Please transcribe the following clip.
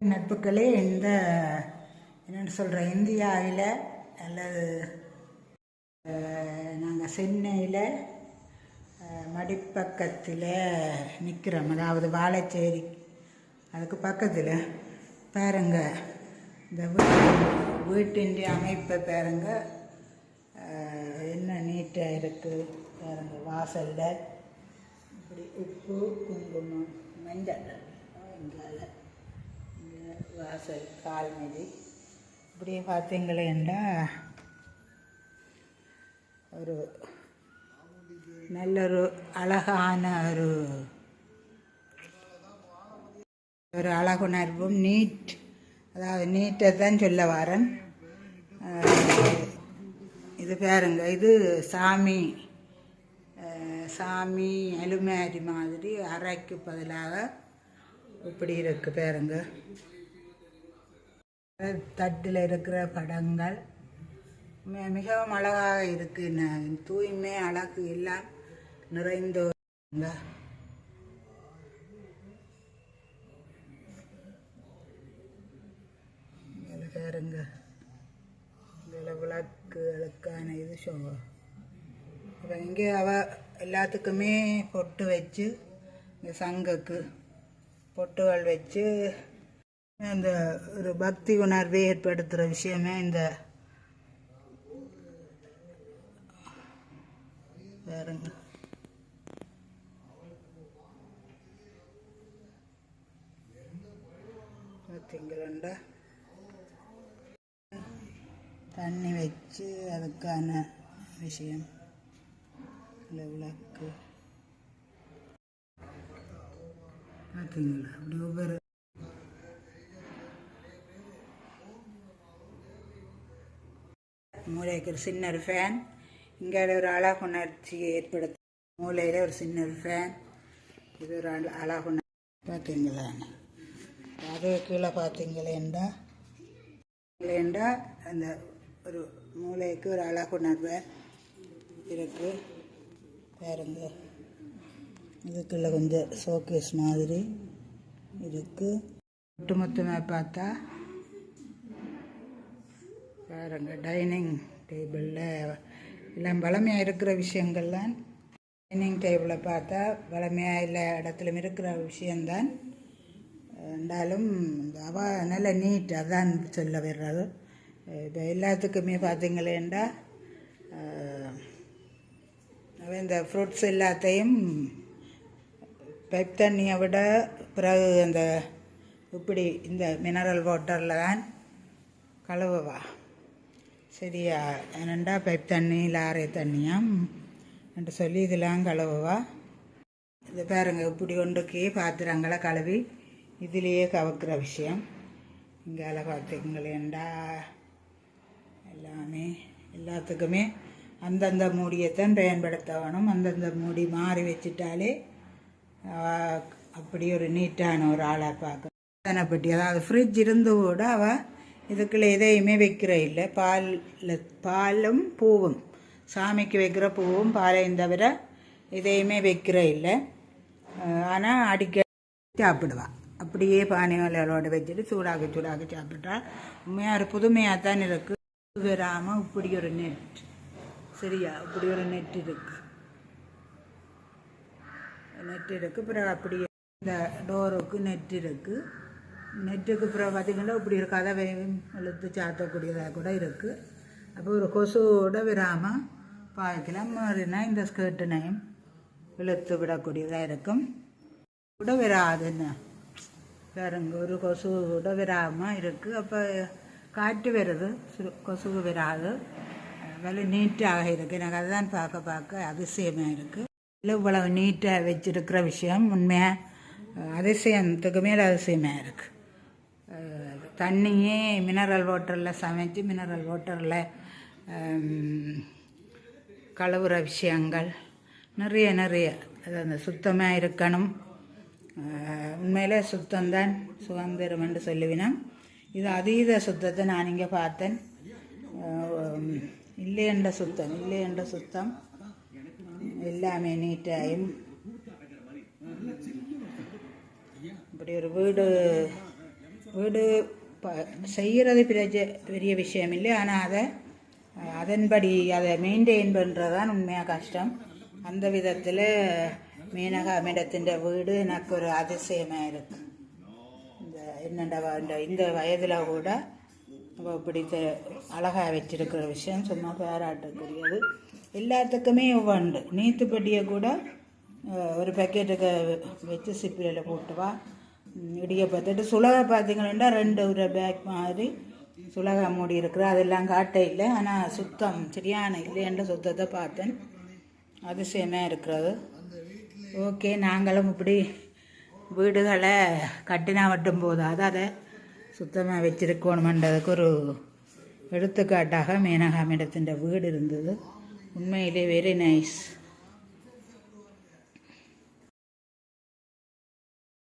நட்புகளே இந்த என்னென்னு சொல்கிற இந்தியாவில் அல்லது நாங்கள் சென்னையில் மடிப்பக்கத்தில் நிற்கிறோம் அதாவது வாழைச்சேரி. அதுக்கு பக்கத்தில் பாருங்க இந்த வீட்டின் அமைப்பை பாருங்க. என்ன நீட்டாக இருக்குது பாருங்க வாசலில். இப்படி உப்பு குங்குமம் மஞ்சள் எங்களால் இங்கே வாசல் கால் மீது. இப்படியே பார்த்தீங்களேண்டா ஒரு நல்லொரு அழகான ஒரு ஒரு அழகுணர்வும் நீட் அதாவது நீட்டை தான் சொல்ல வரேன். இது பேருங்க இது சாமி சாமி அலுமாரி மாதிரி அறைக்கு பதிலாக இப்படி இருக்கு பேருங்க. தட்டில் இருக்கிற படங்கள். மிகவும் அழகாக இருக்கு. தூய்மை அழகு எல்லாம் நிறைந்த பாருங்க. இதில் விளக்குகளுக்கான இது ஷோ. அப்போ இங்கே அவ எல்லாத்துக்குமே பொட்டு வச்சு இந்த சங்குக்கு பொட்டுகள் வச்சு இந்த ஒரு பக்தி உணர்வை ஏற்படுத்துகிற விஷயமே இந்த வேறுங்க. பார்த்தீங்களா தண்ணி வச்சு அதுக்கான விஷயம். விளக்கு. பார்த்தீங்களா அப்படி ஒவ்வொரு மூளைக்கு ஒரு சின்ன ஒரு ஃபேன் இங்கே ஒரு அழகுணர்ச்சியை ஏற்படுத்த மூளையில் ஒரு சின்ன ஒரு ஃபேன் இது ஒரு அழ அழகுணர் பார்த்தீங்களாண்ணே அது கீழே பார்த்தீங்களேண்டா இல்லைண்டா அந்த ஒரு மூளைக்கு ஒரு அழகுணர்வு இருக்கு. பாருங்க. இதுக்குள்ள கொஞ்சம் ஷோகேஸ் மாதிரி இருக்கு. ஒட்டுமொத்தமாக பார்த்தா பாருங்க டைனிங் டேபிளில் எல்லாம் வளமையாக இருக்கிற விஷயங்கள்லாம் டைனிங் டேபிளை பார்த்தா வளமையாக எல்லா இடத்துலையும் இருக்கிற விஷயந்தான் இருந்தாலும் இந்த அவ நல்ல நீட் அதான் சொல்ல வர்றது. இப்போ எல்லாத்துக்குமே பார்த்தீங்களேண்டா அவன் இந்த ஃப்ரூட்ஸ் எல்லாத்தையும் பைப் தண்ணியை விட பிறகு அந்த இப்படி இந்த மினரல் வாட்டரில் தான் கழுவுவா. சரியா? ரெண்டா பைப் தண்ணி லாரி தண்ணியாம் என்று சொல்லி இதெல்லாம் கழுவுவா? இது பாருங்க இப்படி ஒன்றுக்கு பாத்திரங்களை கழுவி இதுலேயே கவக்கிற விஷயம். இங்கால பார்த்துங்களேண்டா எல்லாமே எல்லாத்துக்குமே அந்தந்த மூடியைத்தான் பயன்படுத்த வேணும் அந்தந்த மூடி மாறி வச்சுட்டாலே அப்படி ஒரு நீட்டான ஒரு ஆளாக பார்க்க. பட்டி அதாவது ஃப்ரிட்ஜ் இருந்து கூட அவள் இதுக்குள்ள எதையுமே வைக்கிற இல்லை. பாலில் பாலும் பூவும். சாமிக்கு வைக்கிற பூவும் பாலையும் தவிர எதையுமே வைக்கிற இல்லை. ஆனால் அடிக்க சாப்பிடுவாள் அப்படியே பானை வச்சுட்டு சூடாக சூடாக சாப்பிட்டா உண்மையாக ஒரு புதுமையாக தான் இருக்குது வராமல் இப்படி ஒரு நெட் சரியா? இப்படி ஒரு நெட் இருக்கு. நெட் இருக்குது அப்புறம் அப்படியே இந்த டோருக்கு நெட் இருக்கு. நெட்டுக்கு அப்புறம் பார்த்திங்கன்னா இப்படி ஒரு கதவையும் இழுத்து சாத்தக்கூடியதாக கூட இருக்குது அப்போ ஒரு கொசுவோட விராமல் பாய்க்கலாம் மாறினா இந்த ஸ்கர்ட்டினையும் இழுத்து விடக்கூடியதாக இருக்கும். கூட வராதுன்னு பாருங்க ஒரு கொசு கூட இருக்குது அப்போ காற்று வருது. சு- கொசுவு வராது. விலை நீட்டாக இருக்குது எனக்கு அதுதான் பார்க்க பார்க்க அதிசயமாக இருக்குது இல்லை இவ்வளவு நீட்டாக வச்சுருக்கிற விஷயம் உண்மையாக அதிசயத்துக்கு மேலே அதிசயமாக இருக்குது தண்ணியே மினரல் வாட்டரில் சமைச்சு மினரல் வாட்டரில் கலவுற விஷயங்கள் நிறைய நிறைய. அது அந்த சுத்தமாக இருக்கணும். உண்மையிலே சுத்தம்தான் சுதந்திரம் என்று சொல்லுவினோம். இது அதீத சுத்தத்தை நான் இங்கே பார்த்தேன். இல்லை என்ற சுத்தம் இல்லை என்ற சுத்தம். எல்லாமே நீட்டாயும். இப்படி ஒரு வீடு வீடு ப செய்கிறது பெரிய பெரிய விஷயம் இல்லை ஆனால் அதை அதன்படி அதை மெயின்டைன் பண்ணுறதான் உண்மையாக கஷ்டம். அந்த விதத்தில் மீனகா மேடத்தின் வீடு எனக்கு ஒரு அதிசயமாக இருக்கு. இந்த என்னண்டா இந்த இந்த வயதில் கூட பிடித்த அழகாக வச்சிருக்கிற விஷயம் சும்மா பாராட்டுக்குரியது. எல்லாத்துக்குமே உண்டு நீத்துப்பட்டியை கூட ஒரு பேக்கெட்டுக்கு வச்சு சிப்பியில் போட்டு வா. இடியப்பத்துட்டு சுலகை பார்த்தீங்கன்னா ரெண்டு ஒரு பேக் மாதிரி சுலகா மூடி இருக்கிற அதெல்லாம் காட்ட இல்லை. ஆனால் சுத்தம் சரியான இல்லைன்ற சுத்தத்தை பார்த்தேன். அதிசயமாக இருக்கிறது. ஓகே நாங்களும் இப்படி வீடுகளை கட்டினா மட்டும் போதாது. அதை சுத்தமாக வச்சிருக்கணுமன்றதுக்கு ஒரு எடுத்துக்காட்டாக மேனகா மேடத்தின் வீடு இருந்தது. உண்மையிலே வெரி நைஸ்